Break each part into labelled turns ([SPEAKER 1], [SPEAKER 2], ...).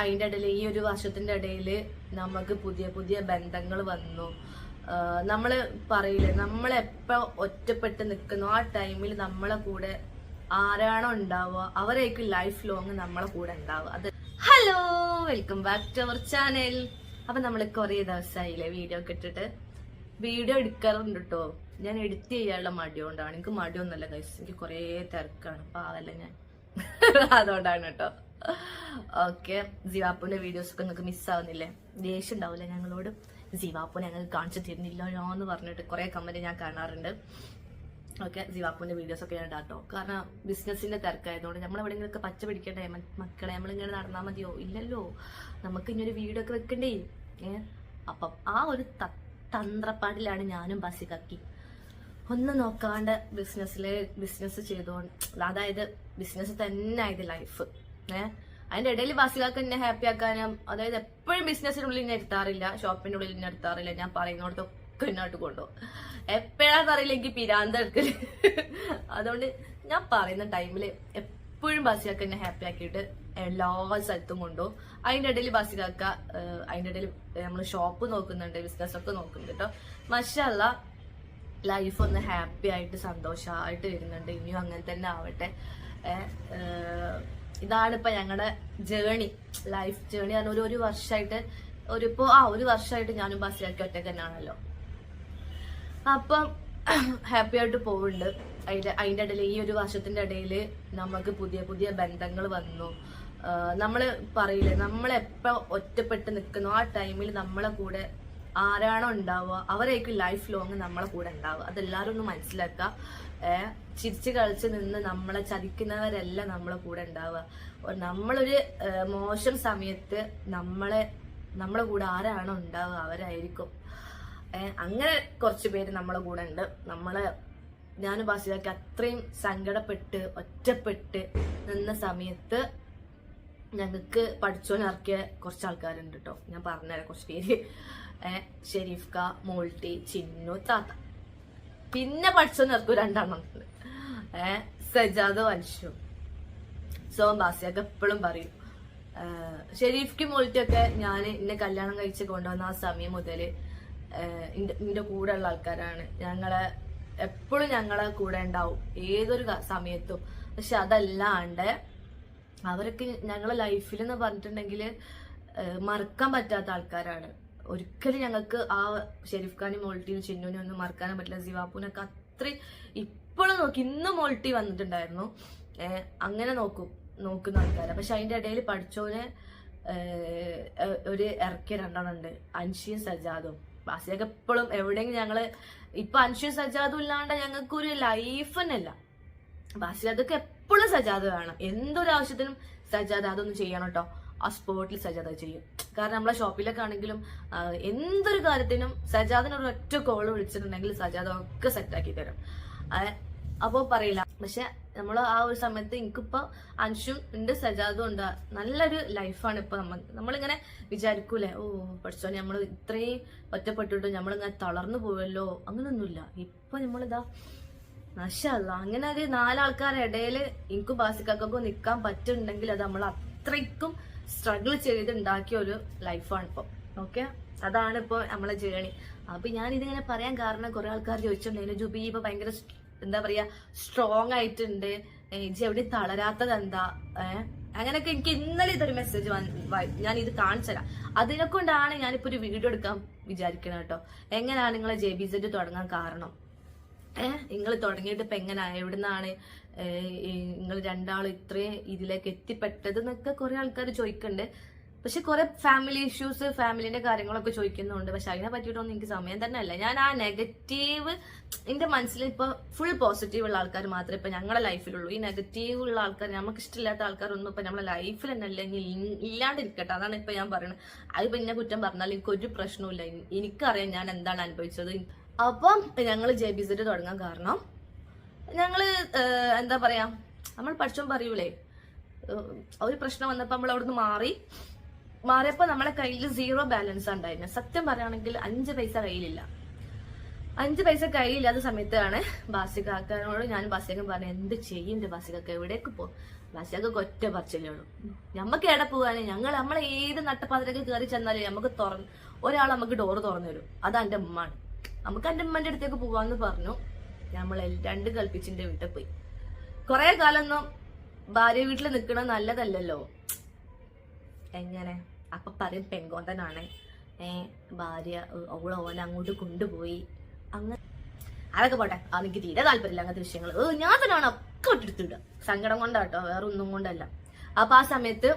[SPEAKER 1] അതിന്റെ ഇടയിൽ ഈ ഒരു വർഷത്തിന്റെ ഇടയിൽ നമുക്ക് പുതിയ പുതിയ ബന്ധങ്ങൾ വന്നു. നമ്മൾ പറയില്ലേ നമ്മളെപ്പോൾ ഒറ്റപ്പെട്ട് നിൽക്കുന്നു ആ ടൈമിൽ നമ്മളെ കൂടെ ആരാണോ ഉണ്ടാവുക അവരായിരിക്കും ലൈഫ് ലോങ് നമ്മളെ കൂടെ ഉണ്ടാവുക. അത് hello welcome back to our channel അപ്പം നമ്മൾ കുറേ ദിവസമായില്ലേ വീഡിയോ ഒക്കെ ഇട്ടിട്ട്. വീഡിയോ എടുക്കാറുണ്ട് കേട്ടോ ഞാൻ എഡിറ്റ് ചെയ്യാനുള്ള മടിയോണ്ടാണ്. എനിക്ക് മടിയൊന്നുമല്ല കൈസ് എനിക്ക് കുറേ തിരക്കാണ്. പാവല്ല ഞാൻ. അതുകൊണ്ടാണ് കേട്ടോ ഓക്കെ ജീവാപ്പുവിന്റെ വീഡിയോസ് ഒക്കെ നിങ്ങൾക്ക് മിസ്സാവുന്നില്ലേ ദേഷ്യം ഉണ്ടാവില്ല ഞങ്ങളോട്? ജീവാപ്പു ഞങ്ങൾക്ക് കാണിച്ചു തരുന്നില്ലല്ലോ എന്ന് പറഞ്ഞിട്ട് കുറെ കമന്റ് ഞാൻ കാണാറുണ്ട്. ഓക്കെ ജീവാപ്പുവിന്റെ വീഡിയോസ് ഒക്കെ ഞാൻ ഇടാട്ടോ. കാരണം ബിസിനസിന്റെ തിരക്കായതുകൊണ്ട് നമ്മൾ എവിടെയെങ്കിലൊക്കെ പച്ച പിടിക്കണ്ടേ മക്കളെ നമ്മളിങ്ങനെ നടന്നാൽ മതിയോ? ഇല്ലല്ലോ. നമുക്ക് ഇനി ഒരു വീഡിയോ ഒക്കെ വെക്കണ്ടേ? അപ്പം ആ ഒരു തന്ത്രപ്പാടിലാണ് ഞാനും ബസികക്കി ഒന്നും നോക്കാണ്ട് ബിസിനസ്സിലെ ബിസിനസ് ചെയ്തുകൊണ്ട് അതായത് ബിസിനസ് തന്നെ ആയത് ലൈഫ് അതിന്റെ ഇടയിൽ വാസികൾക്ക് എന്നെ ഹാപ്പി ആക്കാനും അതായത് എപ്പോഴും ബിസിനസ്സിനുള്ളിൽ എന്നെ എടുത്താറില്ല ഷോപ്പിന്റെ ഉള്ളിൽ എന്നെ എടുത്താറില്ല ഞാൻ പറയുന്നിടത്തൊക്കെ എന്നോട്ട് കൊണ്ടുപോകും എപ്പോഴാന്ന് അറിയില്ല എനിക്ക് പിരാന്ത എടുക്കൽ. അതുകൊണ്ട് ഞാൻ പറയുന്ന ടൈമിൽ എപ്പോഴും ബാസികാക്ക് എന്നെ ഹാപ്പി ആക്കിയിട്ട് എല്ലാ സ്ഥലത്തും കൊണ്ടുപോകും അതിന്റെ ഇടയിൽ ബാസികാക്ക അതിന്റെ ഇടയിൽ നമ്മൾ ഷോപ്പ് നോക്കുന്നുണ്ട് ബിസിനസ് ഒക്കെ നോക്കുന്നുണ്ട് കേട്ടോ. മഷല്ല ലൈഫ് ഒന്ന് ഹാപ്പി ആയിട്ട് സന്തോഷമായിട്ട് വരുന്നുണ്ട്. ഇനിയും അങ്ങനെ തന്നെ ആവട്ടെ. ഇതാണ് ഇപ്പൊ ഞങ്ങളുടെ ജേണി ലൈഫ് ജേണി പറഞ്ഞ ഒരു ഒരു വർഷമായിട്ട് ഒരു ഇപ്പോ ആ ഒരു വർഷമായിട്ട് ഞാനും ബസ്സിലാക്കി ഒറ്റയ്ക്ക് തന്നെയാണല്ലോ അപ്പം ഹാപ്പി ആയിട്ട് പോകുന്നുണ്ട് അതിന്റെ അതിന്റെ ഇടയിൽ ഈ ഒരു വർഷത്തിന്റെ ഇടയിൽ നമുക്ക് പുതിയ പുതിയ ബന്ധങ്ങൾ വന്നു. നമ്മൾ പറയില്ലേ നമ്മളെപ്പോ ഒറ്റപ്പെട്ട് നിൽക്കുന്നു. ആ ടൈമിൽ നമ്മളെ കൂടെ ആരാണോ ഉണ്ടാവുക അവരായിരിക്കും ലൈഫ് ലോങ് നമ്മളെ കൂടെ ഉണ്ടാവുക. അതെല്ലാവരും ഒന്ന് മനസ്സിലാക്കുക. ഏഹ് ചിരിച്ച് കളിച്ച് നിന്ന് നമ്മളെ ചതിക്കുന്നവരല്ല നമ്മളെ കൂടെ ഉണ്ടാവുക. നമ്മളൊരു മോശം സമയത്ത് നമ്മളെ നമ്മളെ കൂടെ ആരാണോ ഉണ്ടാവുക അവരായിരിക്കും. അങ്ങനെ കുറച്ച് പേര് നമ്മളെ കൂടെ ഉണ്ട്. നമ്മളെ ഞാൻ ബാസിയാക്കി അത്രയും സങ്കടപ്പെട്ട് ഒറ്റപ്പെട്ട് നിന്ന സമയത്ത് ഞങ്ങൾക്ക് പഠിച്ചോനിറക്കിയ കുറച്ച് ആൾക്കാരുണ്ട് കേട്ടോ ഞാൻ പറഞ്ഞുതരാം കുറച്ച് പേര്. ഏഹ് ഷെരീഫ്ക മോൾട്ടി ചിന്നു താത്ത. പിന്നെ പഠിച്ചോനിറക്കും രണ്ടെണ്ണം ഉണ്ട് ഏഹ് സജാദ് വൻഷു സോം ബാസിയൊക്കെ എപ്പോഴും പറയും. ഷെരീഫ്ക്ക് മോൾട്ടിയൊക്കെ ഞാൻ എന്നെ കല്യാണം കഴിച്ച് കൊണ്ടുവന്ന ആ സമയം മുതൽ ഇന്റെ കൂടെ ഉള്ള ആൾക്കാരാണ്. ഞങ്ങളെ എപ്പോഴും ഞങ്ങളെ കൂടെ ഉണ്ടാവും ഏതൊരു സമയത്തും. പക്ഷെ അതല്ലാണ്ട് അവരൊക്കെ ഞങ്ങളെ ലൈഫിൽ എന്ന് പറഞ്ഞിട്ടുണ്ടെങ്കിൽ മറക്കാൻ പറ്റാത്ത ആൾക്കാരാണ്. ഒരിക്കലും ഞങ്ങൾക്ക് ആ ഷെരീഫ് ഖാനും മോൾട്ടിയും ചിന്നുവിനും ഒന്നും മറക്കാനും പറ്റില്ല. സിവാപ്പൂനൊക്കെ അത്രയും ഇപ്പോഴും നോക്കി ഇന്ന് മോൾട്ടി വന്നിട്ടുണ്ടായിരുന്നു. അങ്ങനെ നോക്കും നോക്കുന്ന ആൾക്കാർ പക്ഷെ അതിന്റെ ഇടയിൽ പഠിച്ചോനെ ഒരു ഇറക്കിയ രണ്ടെണ്ണം ഉണ്ട് അൻഷിയും സജാദും. ബാസിയൊക്കെ എപ്പോഴും എവിടെയെങ്കിലും ഞങ്ങൾ ഇപ്പൊ അൻഷിയും സജാദും ഇല്ലാണ്ട് ഞങ്ങൾക്കൊരു ലൈഫ് തന്നെയല്ല അതൊക്കെ എപ്പോഴും സജാദ് വേണം. എന്തൊരു ആവശ്യത്തിനും സജാദ് അതൊന്നും ചെയ്യണം കേട്ടോ. ആ സ്പോട്ടിൽ സജാദ് ചെയ്യും. കാരണം നമ്മളെ ഷോപ്പിലൊക്കെ ആണെങ്കിലും എന്തൊരു കാര്യത്തിനും സജാദിനൊരു ഒറ്റ കോൾ വിളിച്ചിട്ടുണ്ടെങ്കിൽ സജാദ് ഒക്കെ സെറ്റാക്കി തരും. അപ്പോ പറയില്ല. പക്ഷെ നമ്മൾ ആ ഒരു സമയത്ത് എനിക്കിപ്പോ അൻഷും ഉണ്ട് സജാദും ഉണ്ട്. നല്ലൊരു ലൈഫാണ് ഇപ്പൊ നമ്മൾ നമ്മളിങ്ങനെ വിചാരിക്കൂലേ ഓ പഠിച്ചോ നമ്മൾ ഇത്രയും ഒറ്റപ്പെട്ടിട്ട് നമ്മളിങ്ങനെ തളർന്നു പോവല്ലോ? അങ്ങനൊന്നുമില്ല. ഇപ്പൊ നമ്മളിതാ നശല്ല അങ്ങനെ ഒരു നാലാൾക്കാരുടെ ഇടയിൽ എനിക്കും ബാസിക്കാക്കൊക്കെ നിൽക്കാൻ പറ്റുന്നുണ്ടെങ്കിൽ അത് നമ്മൾ അത്രയ്ക്കും സ്ട്രഗിൾ ചെയ്ത് ഉണ്ടാക്കിയ ഒരു ലൈഫാണ് ഇപ്പൊ. ഓക്കെ അതാണ് ഇപ്പൊ നമ്മളെ ജേണി അപ്പൊ ഞാൻ ഇതിങ്ങനെ പറയാൻ കാരണം കുറെ ആൾക്കാർ ചോദിച്ചിട്ടുണ്ട്. ജുബി ഇപ്പൊ ഭയങ്കര എന്താ പറയാ സ്ട്രോങ് ആയിട്ടുണ്ട്. ഏ, ഇജ്ജ് എവിടെ തളരാത്തത് എന്താ? ഏഹ് അങ്ങനെയൊക്കെ എനിക്ക് ഇന്നലെ ഇതൊരു മെസ്സേജ് ഞാൻ ഇത് കാണിച്ചുതരാം അതിനെ കൊണ്ടാണ് ഞാനിപ്പോ ഒരു വീഡിയോ എടുക്കാൻ വിചാരിക്കുന്നത് കേട്ടോ. എങ്ങനെയാണ് നിങ്ങളെ ജെ ബി സെറ്റ് തുടങ്ങാൻ കാരണം? ഏഹ് നിങ്ങൾ തുടങ്ങിയിട്ട് ഇപ്പൊ എങ്ങനെ? എവിടുന്നാണ്? നിങ്ങൾ രണ്ടാളും ഇത്രയും ഇതിലേക്ക് എത്തിപ്പെട്ടത് എന്നൊക്കെ കുറെ ആൾക്കാർ ചോദിക്കുന്നുണ്ട് പക്ഷെ കുറെ ഫാമിലി ഇഷ്യൂസ് ഫാമിലിന്റെ കാര്യങ്ങളൊക്കെ ചോദിക്കുന്നുണ്ട് പക്ഷെ അതിനെ പറ്റിയിട്ടൊന്നും എനിക്ക് സമയം തന്നെ അല്ല ഞാൻ ആ നെഗറ്റീവ് എന്റെ മനസ്സിൽ ഇപ്പൊ ഫുൾ പോസിറ്റീവ് ഉള്ള ആൾക്കാർ മാത്രമേ ഇപ്പൊ ഞങ്ങളുടെ ലൈഫിലുള്ളൂ ഈ നെഗറ്റീവ് ഉള്ള ആൾക്കാർ നമുക്ക് ഇഷ്ടമില്ലാത്ത ആൾക്കാരൊന്നും ഇപ്പൊ നമ്മളെ ലൈഫിൽ തന്നെ അല്ല. ഇനി ഇല്ലാണ്ടിരിക്കട്ടെ. അതാണ് ഇപ്പൊ ഞാൻ പറയുന്നത് അതിപ്പോ എന്നെ കുറ്റം പറഞ്ഞാൽ എനിക്ക് ഒരു പ്രശ്നവുമില്ല എനി- എനിക്കറിയാം ഞാൻ എന്താണ് അനുഭവിച്ചത്. അപ്പം ഞങ്ങൾ ജെ ബി സെറ്റ് തുടങ്ങാൻ കാരണം ഞങ്ങൾ എന്താ പറയാ നമ്മൾ പഠിച്ചോൻ പറയൂലേ ഒരു പ്രശ്നം വന്നപ്പോൾ നമ്മൾ അവിടുന്ന് മാറി. മാറിയപ്പോൾ നമ്മളെ കയ്യിൽ സീറോ ബാലൻസ് ഉണ്ടായിരുന്നു. സത്യം പറയുകയാണെങ്കിൽ അഞ്ച് പൈസ കയ്യിലില്ല. അഞ്ച് പൈസ കയ്യിലില്ലാത്ത സമയത്താണ് ബാസികാക്കാനോട് ഞാൻ ബാസികൻ പറഞ്ഞു എന്ത് ചെയ്യും ബാസികക്ക? എവിടേക്ക് പോ? ബാസികാക്ക് ഒറ്റ പറച്ചിലേ ഉള്ളൂ. ഞമ്മക്ക് എവിടെ പോവാന്? ഞങ്ങൾ നമ്മളെ ഏത് നട്ടപ്പാതിരക്ക് കയറി ചെന്നാലും നമുക്ക് തുറന്ന് ഒരാൾ നമുക്ക് ഡോറ് തുറന്നു തരും. അതാ എന്റെ ഉമ്മാണ്. നമുക്ക് ഉമ്മന്റെ അടുത്തേക്ക് പോവാന്ന് പറഞ്ഞു. നമ്മൾ രണ്ട് കൽപ്പിച്ചിന്റെ വീട്ടിൽ പോയി. കൊറേ കാലമൊന്നും ഭാര്യ വീട്ടിൽ നിൽക്കണ നല്ലതല്ലല്ലോ. എങ്ങനെ? അപ്പൊ പറയും പെങ്കോന്തനാണ്. ഏ ഭാര്യ അവളെ ഓനെ അങ്ങോട്ട് കൊണ്ടുപോയി. അങ്ങനെ അതൊക്കെ പോട്ടെ. ആ എനിക്ക് തീരെ താല്പര്യമില്ല അങ്ങനത്തെ വിഷയങ്ങൾ. ഞാൻ തന്നെയാണ് ഒക്കെ ഇട്ടെടുത്തിടുക സങ്കടം കൊണ്ടാട്ടോ വേറെ ഒന്നും കൊണ്ടല്ല. അപ്പൊ ആ സമയത്ത്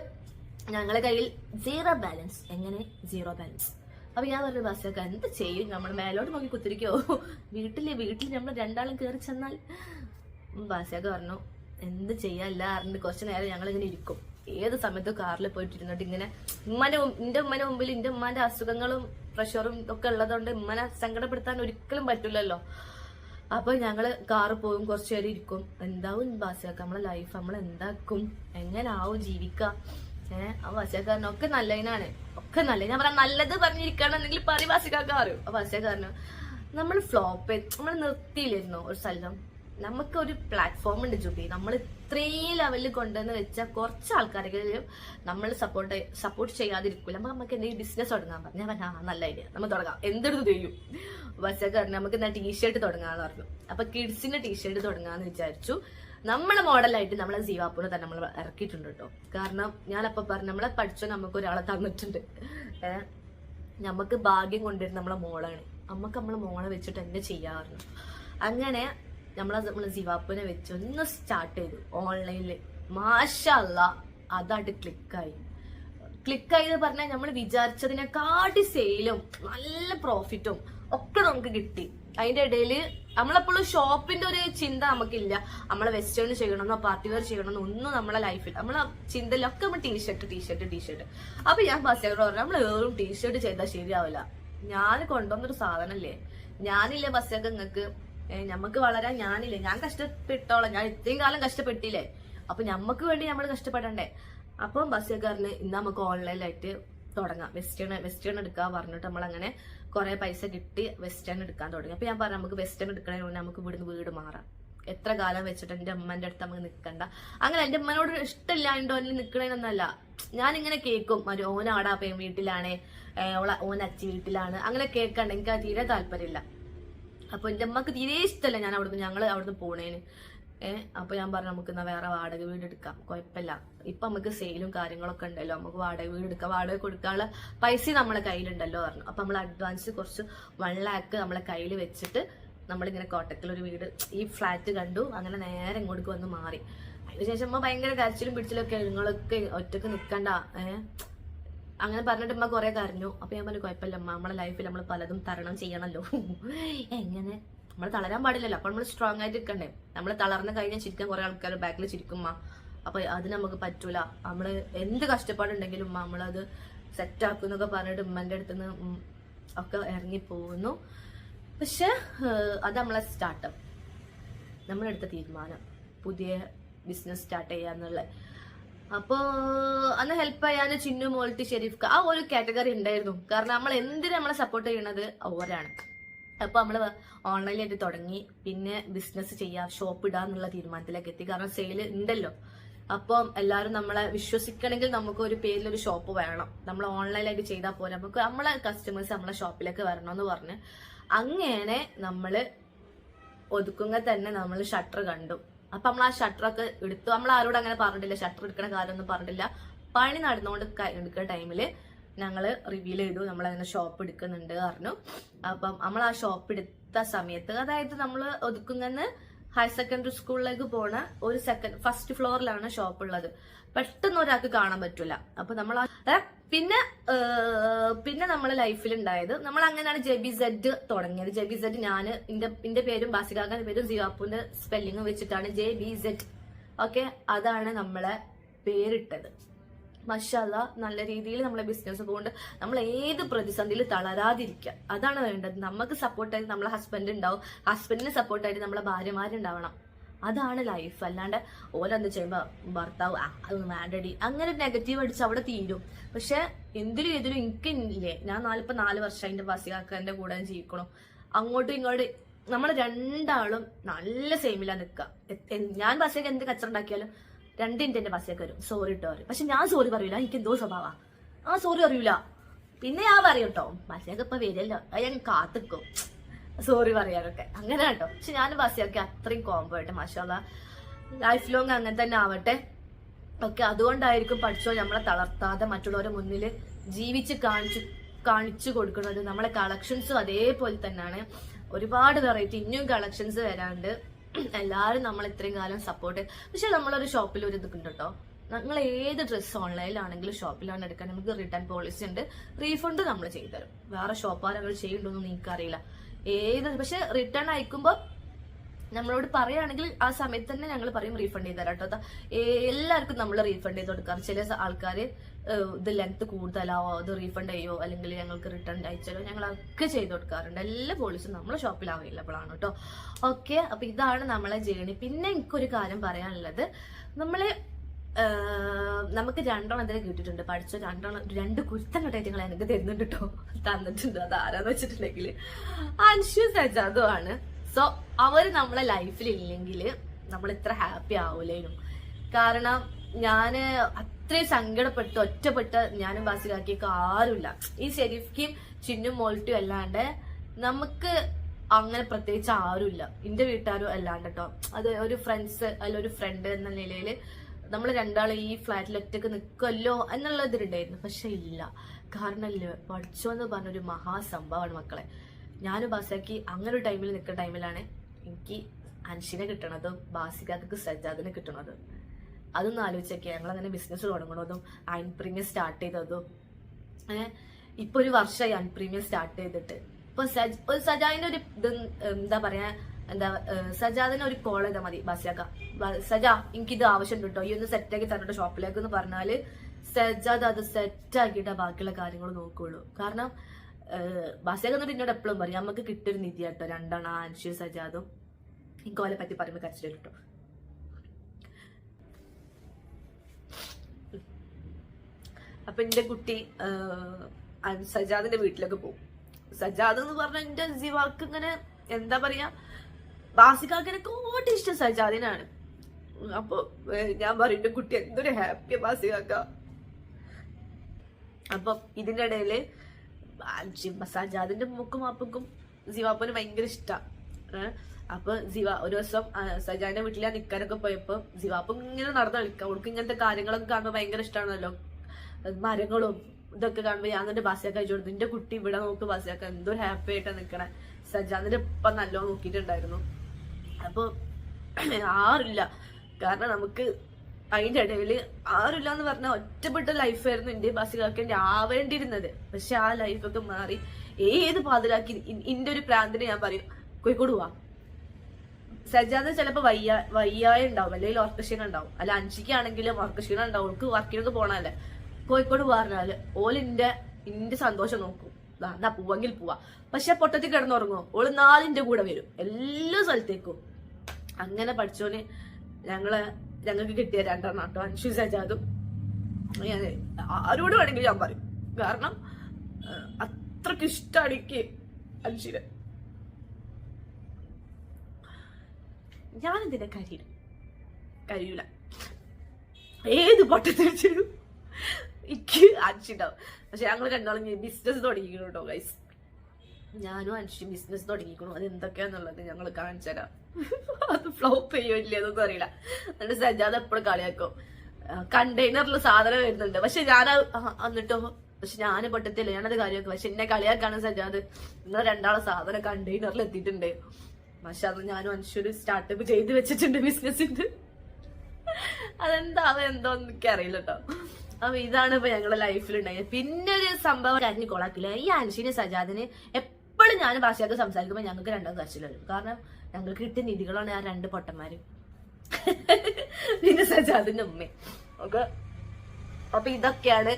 [SPEAKER 1] ഞങ്ങളെ കയ്യിൽ സീറോ ബാലൻസ് എങ്ങനെ? സീറോ ബാലൻസ് അപ്പൊ ഞാൻ പറഞ്ഞു ബസ്സൊക്കെ എന്ത് ചെയ്യും? നമ്മൾ മേലോട്ട് നോക്കി കുത്തിരിക്കോ വീട്ടിൽ വീട്ടിൽ നമ്മൾ രണ്ടാളും കയറി ചെന്നാൽ? ബാസയൊക്കെ പറഞ്ഞു എന്ത് ചെയ്യാല്ല അറിഞ്ഞിട്ട് കുറച്ച് നേരം ഞങ്ങൾ ഇങ്ങനെ ഇരിക്കും. ഏത് സമയത്തും കാറിൽ പോയിട്ട് ഇരുന്നിട്ട് ഇങ്ങനെ ഉമ്മന്റെ എന്റെ ഉമ്മന്റെ മുമ്പിൽ എന്റെ ഉമ്മാന്റെ അസുഖങ്ങളും പ്രഷറും ഒക്കെ ഉള്ളതുകൊണ്ട് ഉമ്മനെ സങ്കടപ്പെടുത്താൻ ഒരിക്കലും പറ്റില്ലല്ലോ അപ്പൊ ഞങ്ങൾ കാറ് പോകും കുറച്ചു നേരം ഇരിക്കും. എന്താവും ബാസിയാക്ക നമ്മളെ ലൈഫ് നമ്മൾ എന്താക്കും എങ്ങനെ ജീവിക്ക ഏഹ് ആ ബാസിയാക്കാരനൊക്കെ നല്ലതിനാണ് ഒക്കെ നല്ല ഞാൻ പറയാം നല്ലത് പറഞ്ഞിരിക്കുകയാണെന്നെങ്കിൽ പറയും അറിയും ആ ബാസിയാക്കാരന് നമ്മൾ ഫ്ലോപ്പ് നമ്മൾ നിർത്തിയില്ലായിരുന്നു ഒരു സ്ഥലം. നമുക്ക് ഒരു പ്ലാറ്റ്ഫോം ഉണ്ട് ജൂബി. നമ്മൾ ഇത്രയും ലെവലിൽ കൊണ്ടുവന്ന് വെച്ചാൽ കുറച്ച് ആൾക്കാരെങ്കിലും നമ്മൾ സപ്പോർട്ട് സപ്പോർട്ട് ചെയ്യാതിരിക്കില്ല അപ്പൊ നമുക്ക് എന്തെങ്കിലും ബിസിനസ് തുടങ്ങാൻ പറഞ്ഞു. ഞാൻ നല്ല ഐഡിയ നമ്മൾ തുടങ്ങാം. എന്തെടുത്ത് ചെയ്യും? ബസ്സൊക്കെ നമുക്ക് ടീ ടീഷർട്ട് തുടങ്ങാന്ന് പറഞ്ഞു. അപ്പൊ കിഡ്സിന്റെ ടീഷർട്ട് തുടങ്ങാന്ന് വിചാരിച്ചു. നമ്മളെ മോഡലായിട്ട് നമ്മളെ ജീവാപ്പൂനെ തന്നെ നമ്മൾ ഇറക്കിയിട്ടുണ്ട് കേട്ടോ കാരണം ഞാനപ്പോൾ പറഞ്ഞു നമ്മളെ പഠിച്ച നമുക്ക് ഒരാളെ തന്നിട്ടുണ്ട്. ഏഹ് നമുക്ക് ഭാഗ്യം കൊണ്ടുവരുന്ന നമ്മളെ മോളാണ്. നമുക്ക് നമ്മളെ മോളെ വെച്ചിട്ട് എന്നെ ചെയ്യാറുണ്ട്. അങ്ങനെ നമ്മളെ നമ്മളെ ജീവാപ്പൂനെ വെച്ച് ഒന്ന് സ്റ്റാർട്ട് ചെയ്തു ഓൺലൈനിൽ മാഷല്ല അതായിട്ട് ക്ലിക്കായി ക്ലിക്കായി പറഞ്ഞാൽ നമ്മൾ വിചാരിച്ചതിനെക്കാട്ടി സെയിലും നല്ല പ്രോഫിറ്റും ഒക്കെ നമുക്ക് കിട്ടി. അതിന്റെ ഇടയിൽ നമ്മളെപ്പോഴും ഷോപ്പിന്റെ ഒരു ചിന്ത നമുക്കില്ല. നമ്മളെ വെസ്റ്റേൺ ചെയ്യണമെന്നോ പാർട്ടി വെയർ ചെയ്യണമെന്നോ ഒന്നും നമ്മളെ ലൈഫിൽ നമ്മളെ ചിന്തയിലൊക്കെ നമ്മൾ ടീഷർട്ട് ടീഷർട്ട് ടീഷർട്ട് അപ്പൊ ഞാൻ ബസ്സോട് പറഞ്ഞു നമ്മൾ ഏറും ടീഷർട്ട് ചെയ്താൽ ശരിയാവില്ല. ഞാൻ കൊണ്ടുവന്നൊരു സാധനല്ലേ? ഞാനില്ലേ ബസ്സൊക്കെ നിങ്ങൾക്ക് നമുക്ക് വളരാൻ ഞാനില്ലേ? ഞാൻ കഷ്ടപ്പെട്ടോളാം. ഞാൻ ഇത്രയും കാലം കഷ്ടപ്പെട്ടില്ലേ? അപ്പൊ ഞമ്മക്ക് വേണ്ടി നമ്മൾ കഷ്ടപ്പെടണ്ടേ? അപ്പം ബസ്സുകാരന് ഇന്ന് നമുക്ക് ഓൺലൈനിലായിട്ട് തുടങ്ങാം. വെസ്റ്റേൺ വെസ്റ്റേൺ എടുക്കാൻ പറഞ്ഞിട്ട് നമ്മൾ അങ്ങനെ കുറെ പൈസ കിട്ടി വെസ്റ്റേൺ എടുക്കാൻ തുടങ്ങി. അപ്പൊ ഞാൻ പറഞ്ഞു നമുക്ക് വെസ്റ്റേൺ എടുക്കണേ മുന്നേ നമുക്ക് ഇവിടുന്ന് വീട് മാറാം. എത്ര കാലം വെച്ചിട്ട് എന്റെ അമ്മന്റെ അടുത്ത് നമുക്ക് നിൽക്കണ്ട അങ്ങനെ എന്റെ അമ്മനോട് ഇഷ്ടമില്ലാണ്ടോ അല്ലെങ്കിൽ നിക്കണേന്നല്ല ഞാൻ ഇങ്ങനെ കേൾക്കും ഒരു ആടാ പേ വീട്ടിലാണ്. ഓൻ അച്ചി വീട്ടിലാണ്. അങ്ങനെ കേൾക്കണ്ട എനിക്ക് തീരെ താല്പര്യമില്ല. അപ്പൊ എന്റെ അമ്മയ്ക്ക് തീരെ ഇഷ്ടമല്ല ഞാൻ അവിടുന്ന് ഞങ്ങൾ അവിടുന്ന് പോണേന്. ഏഹ് അപ്പൊ ഞാൻ പറഞ്ഞു നമുക്ക് എന്നാ വേറെ വാടക വീട് എടുക്കാം. കുഴപ്പമില്ല ഇപ്പൊ നമുക്ക് സെയിലും കാര്യങ്ങളൊക്കെ ഉണ്ടല്ലോ. നമുക്ക് വാടക വീട് എടുക്കാം. വാടക കൊടുക്കാനുള്ള പൈസ നമ്മളെ കയ്യിലുണ്ടല്ലോ പറഞ്ഞു. അപ്പൊ നമ്മൾ അഡ്വാൻസ് കുറച്ച് വൺ ലാക്ക് നമ്മളെ കയ്യിൽ വെച്ചിട്ട് നമ്മളിങ്ങനെ കോട്ടക്കൽ ഒരു വീട് ഈ ഫ്ലാറ്റ് കണ്ടു. അങ്ങനെ നേരെ ഇങ്ങോട്ട് വന്ന് മാറി. അതിനുശേഷം അമ്മ ഭയങ്കര കരച്ചിലും പിടിച്ചിലും ഒക്കെ നിങ്ങളൊക്കെ ഒറ്റയ്ക്ക് നിൽക്കണ്ട ഏഹ് അങ്ങനെ പറഞ്ഞിട്ട് അമ്മ കുറെ കരഞ്ഞു. അപ്പൊ ഞാൻ പറഞ്ഞു കുഴപ്പമില്ല അമ്മ നമ്മളെ ലൈഫിൽ നമ്മൾ പലതും തരണം ചെയ്യണല്ലോ. എങ്ങനെ? നമ്മൾ തളരാൻ പാടില്ലല്ലോ. അപ്പൊ നമ്മൾ സ്ട്രോങ് ആയിട്ട് ഇരിക്കണ്ടേ. നമ്മൾ തളർന്നു കഴിഞ്ഞാൽ ചിരിക്കാൻ കുറെ ആൾക്കാർ ബാക്കിൽ ചിരിക്കും മാ അപ്പൊ അത് നമുക്ക് പറ്റൂല. നമ്മൾ എന്ത് കഷ്ടപ്പാടുണ്ടെങ്കിലും നമ്മളത് സെറ്റ് ആക്കുന്നൊക്കെ പറഞ്ഞിട്ട് ഉമ്മന്റെ അടുത്ത് നിന്ന് ഒക്കെ ഇറങ്ങി പോകുന്നു. പക്ഷെ അത് നമ്മളെ സ്റ്റാർട്ടപ്പ് നമ്മളെടുത്ത തീരുമാനം. പുതിയ ബിസിനസ് സ്റ്റാർട്ട് ചെയ്യാന്നുള്ള അപ്പോ അന്ന് ഹെൽപ്പ് ചെയ്യാൻ ചിന്നു മോൾട്ടി ഷെരീഫ് ആ ഒരു കാറ്റഗറി ഉണ്ടായിരുന്നു കാരണം നമ്മൾ എന്തിനു നമ്മളെ സപ്പോർട്ട് ചെയ്യണത്? അവരാണ് അപ്പൊ നമ്മൾ ഓൺലൈനായിട്ട് തുടങ്ങി. പിന്നെ ബിസിനസ് ചെയ്യാം ഷോപ്പ് ഇടാന്നുള്ള തീരുമാനത്തിലേക്ക് എത്തി. കാരണം സെയിൽ ഉണ്ടല്ലോ അപ്പം എല്ലാവരും നമ്മളെ വിശ്വസിക്കണമെങ്കിൽ നമുക്ക് ഒരു പേരിൽ ഒരു ഷോപ്പ് വേണം. നമ്മൾ ഓൺലൈനായിട്ട് ചെയ്താൽ പോലെ നമുക്ക് നമ്മളെ കസ്റ്റമേഴ്സ് നമ്മളെ ഷോപ്പിലേക്ക് വരണം എന്ന് പറഞ്ഞ് അങ്ങനെ നമ്മൾ ഒതുക്കുങ്ങ തന്നെ നമ്മൾ ഷട്ടർ കണ്ടു. അപ്പൊ നമ്മൾ ആ ഷട്ടറൊക്കെ എടുത്തു. നമ്മൾ ആരോട് അങ്ങനെ പറഞ്ഞിട്ടില്ല. ഷട്ടർ എടുക്കണ കാര്യമൊന്നും പറഞ്ഞിട്ടില്ല. പണി നടന്നുകൊണ്ട് എടുക്കുന്ന ടൈമിൽ ഞങ്ങൾ റിവീൽ ചെയ്തു. നമ്മൾ അങ്ങനെ ഷോപ്പ് എടുക്കുന്നുണ്ട് പറഞ്ഞു. അപ്പം നമ്മൾ ആ ഷോപ്പ് എടുത്ത സമയത്ത് അതായത് നമ്മൾ ഒതുക്കുങ്ങന്ന് ഹയർ സെക്കൻഡറി സ്കൂളിലേക്ക് പോണ ഒരു സെക്കൻഡ് ഫസ്റ്റ് ഫ്ലോറിലാണ് ഷോപ്പ് ഉള്ളത്. പെട്ടെന്ന് ഒരാൾക്ക് കാണാൻ പറ്റൂല. അപ്പൊ നമ്മൾ പിന്നെ പിന്നെ നമ്മൾ ലൈഫിൽ ഉണ്ടായത് നമ്മൾ അങ്ങനെയാണ് ജെബി സെഡ് തുടങ്ങിയത്. ജെബി സെഡ് ഞാൻ എന്റെ പേരും ബാസികാക്കാന്റെ പേരും സിയാപ്പുന്റെ സ്പെല്ലിംഗ് വെച്ചിട്ടാണ് ജെ ബി സെഡ് ഓക്കെ അതാണ് നമ്മളെ പേരിട്ടത്. മഷാല നല്ല രീതിയിൽ നമ്മളെ ബിസിനസ് പോകുന്നുണ്ട് നമ്മൾ ഏത് പ്രതിസന്ധിയിൽ തളരാതിരിക്കുക അതാണ് വേണ്ടത്. നമുക്ക് സപ്പോർട്ടായിട്ട് നമ്മളെ ഹസ്ബൻഡ് ഉണ്ടാവും ഹസ്ബൻഡിന് സപ്പോർട്ടായിട്ട് നമ്മളെ ഭാര്യമാരുണ്ടാവണം അതാണ് ലൈഫ് അല്ലാണ്ട് ഓലെന്ത് ചെയ്യുമ്പോൾ ഭർത്താവ് അതൊന്നും വേണ്ടടി. അങ്ങനെ നെഗറ്റീവ് അടിച്ച് അവിടെ തീരും. പക്ഷെ എന്തിനും ഇതിലും എനിക്ക് ഇല്ലേ ഞാൻ നാലിപ്പോ നാല് വർഷം അതിന്റെ ബസികാക്കാന്റെ കൂടെ ജീവിക്കണം. അങ്ങോട്ടും ഇങ്ങോട്ടും നമ്മൾ രണ്ടാളും നല്ല സെയിമിലാ നിക്കുക ഞാൻ ബസ്സിലേക്ക് എന്ത് കച്ചറ രണ്ടിന്റെ എന്റെ ബസ്സിലേക്ക് വരും. സോറി ഇട്ടോ പറയും പക്ഷെ ഞാൻ സോറി പറയൂല. എനിക്ക് എന്തോ സ്വഭാവ. ആ സോറി അറിയൂല പിന്നെ ഞാൻ പറയും കേട്ടോ ബസ്സിലേക്ക് ഇപ്പൊ വരില്ലോ അത് ഞാൻ കാത്തിക്കും. സോറി പറയാനൊക്കെ. അങ്ങനെ കേട്ടോ പക്ഷെ ഞാൻ ബസ്സിലൊക്കെ അത്രയും കോംബോ ആയിട്ട് മാഷാല്ല ലൈഫ് ലോങ് അങ്ങനെ തന്നെ ആവട്ടെ. ഒക്കെ അതുകൊണ്ടായിരിക്കും പഠിച്ചോ നമ്മളെ തളർത്താതെ മറ്റുള്ളവരുടെ മുന്നിൽ ജീവിച്ച് കാണിച്ചു കാണിച്ചു കൊടുക്കുന്നത്. നമ്മളെ കളക്ഷൻസും അതേപോലെ തന്നെയാണ്. ഒരുപാട് വെറൈറ്റി ഇനിയും കളക്ഷൻസ് വരാണ്ട്. എല്ലാവരും നമ്മൾ ഇത്രയും കാലം സപ്പോർട്ട് പക്ഷെ നമ്മളൊരു ഷോപ്പിൽ ഒരു ഇതുണ്ടോ കേട്ടോ നിങ്ങൾ ഏത് ഡ്രസ്സ് ഓൺലൈനിലാണെങ്കിലും ഷോപ്പിലാണ് എടുക്കാൻ. നമുക്ക് റിട്ടേൺ പോളിസി ഉണ്ട്. റീഫണ്ട് നമ്മൾ ചെയ്തുതരും വേറെ ഷോപ്പാരങ്ങൾ നിങ്ങൾക്ക് എനിക്കറിയില്ല ഏത് പക്ഷെ റിട്ടേൺ അയക്കുമ്പോൾ നമ്മളോട് പറയുകയാണെങ്കിൽ ആ സമയത്ത് തന്നെ ഞങ്ങൾ പറയും റീഫണ്ട് ചെയ്ത് തരാം കേട്ടോ എല്ലാവർക്കും നമ്മൾ റീഫണ്ട് ചെയ്ത് കൊടുക്കാറ് ചില ആൾക്കാർ ഇത് ലെങ്ത് കൂടുതലാവോ? അത് റീഫണ്ട് ചെയ്യോ? അല്ലെങ്കിൽ ഞങ്ങൾക്ക് റിട്ടേൺ അയച്ചാലോ ഞങ്ങളൊക്കെ ചെയ്ത് കൊടുക്കാറുണ്ട്. എല്ലാ പോളിസും നമ്മളെ ഷോപ്പിൽ അവൈലബിൾ ആണ് കേട്ടോ ഓക്കെ അപ്പൊ ഇതാണ് നമ്മളെ ജേണി പിന്നെ എനിക്കൊരു കാര്യം പറയാനുള്ളത്. നമ്മൾ നമുക്ക് രണ്ടെണ്ണം എന്തെങ്കിലും കിട്ടിയിട്ടുണ്ട്. പഠിച്ച രണ്ടെണ്ണം രണ്ട് കുരുത്തം നിങ്ങൾ എനിക്ക് തരുന്നുണ്ട് കേട്ടോ തന്നിട്ടുണ്ട്. അത് ആരാന്ന് വെച്ചിട്ടുണ്ടെങ്കിൽ അൻഷു ആണ്. സോ അവർ നമ്മളെ ലൈഫിൽ ഇല്ലെങ്കിൽ നമ്മൾ ഇത്ര ഹാപ്പി ആവൂലേനും. കാരണം ഞാൻ അത്രയും സങ്കടപ്പെട്ട് ഒറ്റപ്പെട്ട് ഞാനും ബാസിലാക്കിയൊക്കെ ആരുമില്ല. ഈ ഷെരീഫ്ക്കും ചിന്നും മോൾട്ടും അല്ലാണ്ട് നമുക്ക് അങ്ങനെ പ്രത്യേകിച്ച് ആരുമില്ല. എന്റെ വീട്ടുകാരും അല്ലാണ്ട് കേട്ടോ അത് ഒരു ഫ്രണ്ട്സ് അല്ല ഒരു ഫ്രണ്ട് എന്ന നിലയിൽ നമ്മൾ രണ്ടാളും ഈ ഫ്ലാറ്റിൽ ഒറ്റയ്ക്ക് നിൽക്കുമല്ലോ എന്നുള്ള ഇതിലുണ്ടായിരുന്നു പക്ഷെ ഇല്ല. കാരണം പഠിച്ചോ എന്ന് പറഞ്ഞൊരു മഹാസംഭവമാണ് മക്കളെ. ഞാനും ബാസാക്കി അങ്ങനെ ഒരു ടൈമിൽ നിൽക്കുന്ന ടൈമിലാണ് എനിക്ക് അൻഷിനെ കിട്ടണതും ബാസികാക്ക് സജ്ജാദിനെ കിട്ടണത്. അതൊന്നും ആലോചിച്ചൊക്കെ ഞങ്ങൾ അങ്ങനെ ബിസിനസ് തുടങ്ങണതും അയൺ പ്രീമിയം സ്റ്റാർട്ട് ചെയ്തതും. ഇപ്പൊ ഒരു വർഷമായി അയൺ പ്രീമിയം സ്റ്റാർട്ട് ചെയ്തിട്ട്. ഇപ്പൊ സജ് ഒരു സജാദിന്റെ ഒരു ഇത് എന്താ പറയാ എന്താ സജാദിനെ ഒരു കോൾ ചെയ്താൽ മതി ബാസിയാക്ക സജാ എനിക്ക് എനിക്കിത് ആവശ്യമുണ്ട് കേട്ടോ ഈ ഒന്ന് സെറ്റാക്കി തന്നിട്ട് ഷോപ്പിലേക്ക് എന്ന് പറഞ്ഞാൽ സജാദ് അത് സെറ്റ് ആക്കിയിട്ടാ ബാക്കിയുള്ള കാര്യങ്ങൾ നോക്കുള്ളൂ. കാരണം ബാസിയാക്ക എന്നിട്ട് എന്നോട് എപ്പോഴും പറയും നമുക്ക് കിട്ടിയൊരു നിധി കേട്ടോ രണ്ടെണ്ണം ആൻഷി സജാദും. എനിക്ക് ഓലെ പറ്റി പറയുമ്പോൾ കച്ചിട്ട് അപ്പൊ എന്റെ കുട്ടി സജാദിന്റെ വീട്ടിലൊക്കെ പോകും. സജാദ് എന്ന് പറഞ്ഞ എന്റെ ജിവാക്ക് ഇങ്ങനെ എന്താ പറയാ ബാസിക്കാക്കിനെ കോട്ടി ഇഷ്ടം സജാദിനാണ്. അപ്പൊ ഞാൻ പറയും എന്റെ കുട്ടി എന്തൊരു ഹാപ്പി ബാസിക്കാക്ക. അപ്പൊ ഇതിന്റെ ഇടയിൽ സജാദിന്റെ മൂക്കും അപ്പക്കും ജിവാപ്പന് ഭയങ്കര ഇഷ്ട. അപ്പൊ ജിവ ഒരു ദിവസം സജാദിന്റെ വീട്ടിലാ നിക്കാനൊക്കെ പോയപ്പോ ജിവാപ്പം ഇങ്ങനെ നടന്നു കളിക്കാം. അവൾക്ക് ഇങ്ങനത്തെ കാര്യങ്ങളൊക്കെ കാണുമ്പോൾ ഭയങ്കര ഇഷ്ടമാണല്ലോ മരങ്ങളും ഇതൊക്കെ കാണുമ്പോ ഞാൻ എന്നിട്ട് ബസ്സിയൊക്കെ അയച്ചു കൊടുത്തു എന്റെ കുട്ടി ഇവിടെ നോക്ക് ബസ്സിയൊക്കെ എന്തോ ഹാപ്പി ആയിട്ടാ നിക്കണേ? സജാദിന്റെ ഇപ്പം നല്ലോ നോക്കിയിട്ടുണ്ടായിരുന്നു. അപ്പൊ ആറില്ല കാരണം നമുക്ക് അതിന്റെ ഇടയിൽ ആരുമില്ല എന്ന് പറഞ്ഞാൽ ഒറ്റപ്പെട്ട ലൈഫായിരുന്നു എന്റെ ബസ്സിലാക്കേണ്ടി ആവേണ്ടിയിരുന്നത് പക്ഷെ ആ ലൈഫൊക്കെ മാറി ഏത് പാതിലാക്കി എന്റെ ഒരു പ്രാന്തിന് ഞാൻ പറയും കോഴിക്കോട് പോവാം. സജാദ് ചിലപ്പോ വയ്യ വയ്യായ ഉണ്ടാവും അല്ലെങ്കിൽ ഓർക്കക്ഷീണം ഉണ്ടാവും. അല്ല അഞ്ചിക്കാണെങ്കിലും ഓർക്കക്ഷീണം ഉണ്ടാവും അവൾക്ക് വർക്കിനൊക്കെ പോണല്ലേ കോഴിക്കോട് പറഞ്ഞാൽ ഓലിന്റെ ഇന്റെ സന്തോഷം നോക്കും. എന്നാ പോവെങ്കിൽ പോവാ. പക്ഷെ പൊട്ടത്തിൽ കിടന്നുറങ്ങും. ഓൾ നാലിന്റെ കൂടെ വരും. എല്ലാ സ്ഥലത്തേക്കും. അങ്ങനെ പഠിച്ചോന് ഞങ്ങൾ ഞങ്ങൾക്ക് കിട്ടിയ രണ്ടെണ്ണം കേട്ടോ. അൻഷു സജാദും. ആരോട് വേണമെങ്കിലും ഞാൻ പറയും. കാരണം അത്രയ്ക്ക് ഇഷ്ടമാണ് എനിക്ക് അൻഷിനെ. ഞാനെന്തിനാ കരിയും കരയൂല. ഏത് പൊട്ടത്തിനും എനിക്ക് അൻഷിണ്ടാവും പക്ഷെ ഞങ്ങൾ രണ്ടാളും ബിസിനസ് തുടങ്ങിക്കണം കേട്ടോ ഗൈസ് ഞാനും അനുഷ്യം ബിസിനസ് തുടങ്ങിക്കണം. അത് എന്തൊക്കെയാന്നുള്ളത് ഞങ്ങൾ കാണിച്ചു തരാം. അത് ഫ്ലോപ്പ് ചെയ്യോ ഇല്ലേ എന്നൊന്നും അറിയില്ല. എന്നിട്ട് സജ്ജാദ് എപ്പോഴും കളിയാക്കും. കണ്ടെയ്നറിൽ സാധനം വരുന്നുണ്ട്. പക്ഷെ ഞാൻ എന്നിട്ടോ? പക്ഷെ ഞാൻ പൊട്ടത്തില്ല. ഞാനത് കാര്യമാക്കും പക്ഷെ എന്നെ കളിയാക്കാണ് സജ്ജാദ് നിങ്ങൾ രണ്ടാളെ സാധനം കണ്ടെയ്നറിൽ എത്തിയിട്ടുണ്ട്. പക്ഷെ അത് ഞാനും അനുഷ്യൊരു സ്റ്റാർട്ടപ്പ് ചെയ്ത് വെച്ചിട്ടുണ്ട് ബിസിനസ്സിന്റെ അതെന്താ അതെന്തോ എനിക്ക് അറിയില്ല കേട്ടോ അപ്പൊ ഇതാണ് ഇപ്പൊ ഞങ്ങളുടെ ലൈഫിൽ ഉണ്ടായത്. പിന്നെ ഒരു സംഭവം കരിഞ്ഞ് കൊളാക്കില്ല ഈ അൻഷിനെ സജാദിന് എപ്പോഴും ഞാൻ ഭാഷയൊക്കെ സംസാരിക്കുമ്പോൾ ഞങ്ങൾക്ക് രണ്ടാം വരും കാരണം ഞങ്ങൾക്ക് കിട്ടിയ നിധികളാണ് ആ രണ്ട് പൊട്ടന്മാര്. പിന്നെ സജാദിന്റെ ഉമ്മ. ഓക്കെ? അപ്പൊ ഇതൊക്കെയാണ്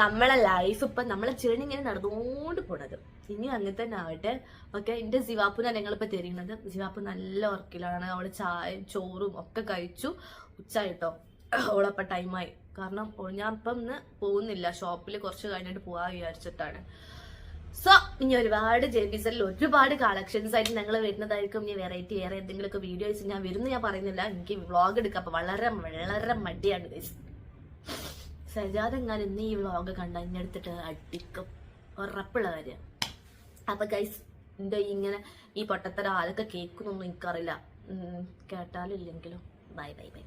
[SPEAKER 1] നമ്മളെ ലൈഫ് ഇപ്പൊ നമ്മളെ ജേണി ഇങ്ങനെ നടന്നുകൊണ്ട് പോണത്. ഇനി അങ്ങനെ തന്നെ ആവട്ടെ. ഓക്കെ? എന്റെ സിവാപ്പിനാണ് ഞങ്ങളിപ്പോ തരുന്നത്. സിവാപ്പ് നല്ല ഉറക്കിലാണ് അവൾ ചായ ചോറും ഒക്കെ കഴിച്ചു. ഉച്ചായിട്ടോ അവളപ്പ ടൈമായി കാരണം ഞാൻ ഇപ്പം ഇന്ന് പോകുന്നില്ല. ഷോപ്പിൽ കുറച്ച് കഴിഞ്ഞിട്ട് പോവാ വിചാരിച്ചിട്ടാണ്. സോ ഇനി ഒരുപാട് ജെ ബി സെല്ലിൽ ഒരുപാട് കളക്ഷൻസ് ആയിട്ട് ഞങ്ങൾ വരുന്നതായിരിക്കും. ഇനി വെറൈറ്റി വേറെ എന്തെങ്കിലുമൊക്കെ വീഡിയോസ് ഞാൻ വരുന്നു ഞാൻ പറയുന്നില്ല. എനിക്ക് വ്ളോഗ് എടുക്കാം അപ്പൊ വളരെ വളരെ മടിയാണ് ഗൈസ് എങ്ങാനും ഇന്ന് ഈ വ്ളോഗ് കണ്ട എന്നെ എടുത്തിട്ട് അടിക്കും. ഉറപ്പുള്ള കാര്യം. അപ്പൊ ഗൈസ് എന്റെ ഇങ്ങനെ ഈ പൊട്ടത്തരം ആരൊക്കെ കേൾക്കുന്നൊന്നും എനിക്കറിയില്ല. കേട്ടാലില്ലെങ്കിലും. Bye bye bye.